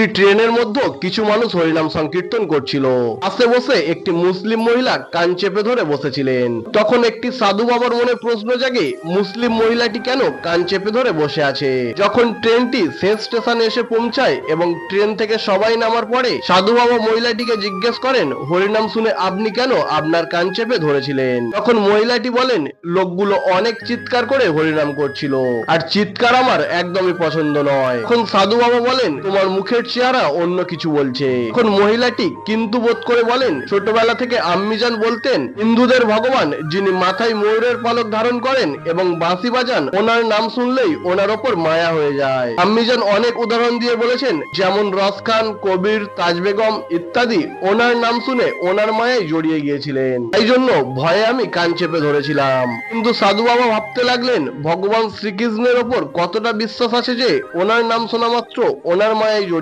একটি ট্রেনের মধ্যে কিছু মানুষ হরিনাম সংকীর্তন করছিল। পাশে বসে একটি মুসলিম মহিলা কান চেপে ধরে বসেছিলেন। তখন একটি সাধু বাবার মনে প্রশ্ন জাগে, মুসলিম মহিলাটি কেন কান চেপে ধরে বসে আছে? যখন ট্রেনটি শেষ স্টেশনে এসে পৌঁছায় এবং ট্রেন থেকে সবাই নামার পরে সাধু বাবা মহিলাটিকে জিজ্ঞেস করেন, হরিনাম শুনে আপনি কেন আপনার কান চেপে ধরেছিলেন? তখন মহিলাটি বলেন, লোকগুলো অনেক চিৎকার করে হরিনাম করছিল, আর চিৎকার আমার একদমই পছন্দ নয়। এখন সাধু বাবা বলেন, তোমার মুখের চেহারা অন্য কিছু বলছে। এখন মহিলাটি কিন্তু বোধ করে বলেন, ছোটবেলা থেকে আম্মিজান বলতেন হিন্দুদের ভগবান যিনি মাথায় ময়ূরের পালক ধারণ করেন এবং বাঁশি বাজান, ওনার নাম শুনলেই ওনার ওপর মায়া হয়ে যায়। আম্মিজান অনেক উদাহরণ দিয়ে বলেছেন, যেমন রস খান, কবির, তাজ বেগম ইত্যাদি ওনার নাম শুনে ওনার মায়ায় জড়িয়ে গিয়েছিলেন। তাই জন্য ভয়ে আমি কান চেপে ধরেছিলাম। কিন্তু সাধু বাবা ভাবতে লাগলেন, ভগবান শ্রীকৃষ্ণের ওপর কতটা বিশ্বাস আছে যে ওনার নাম শোনা মাত্র ওনার মায়ায় জড়িয়ে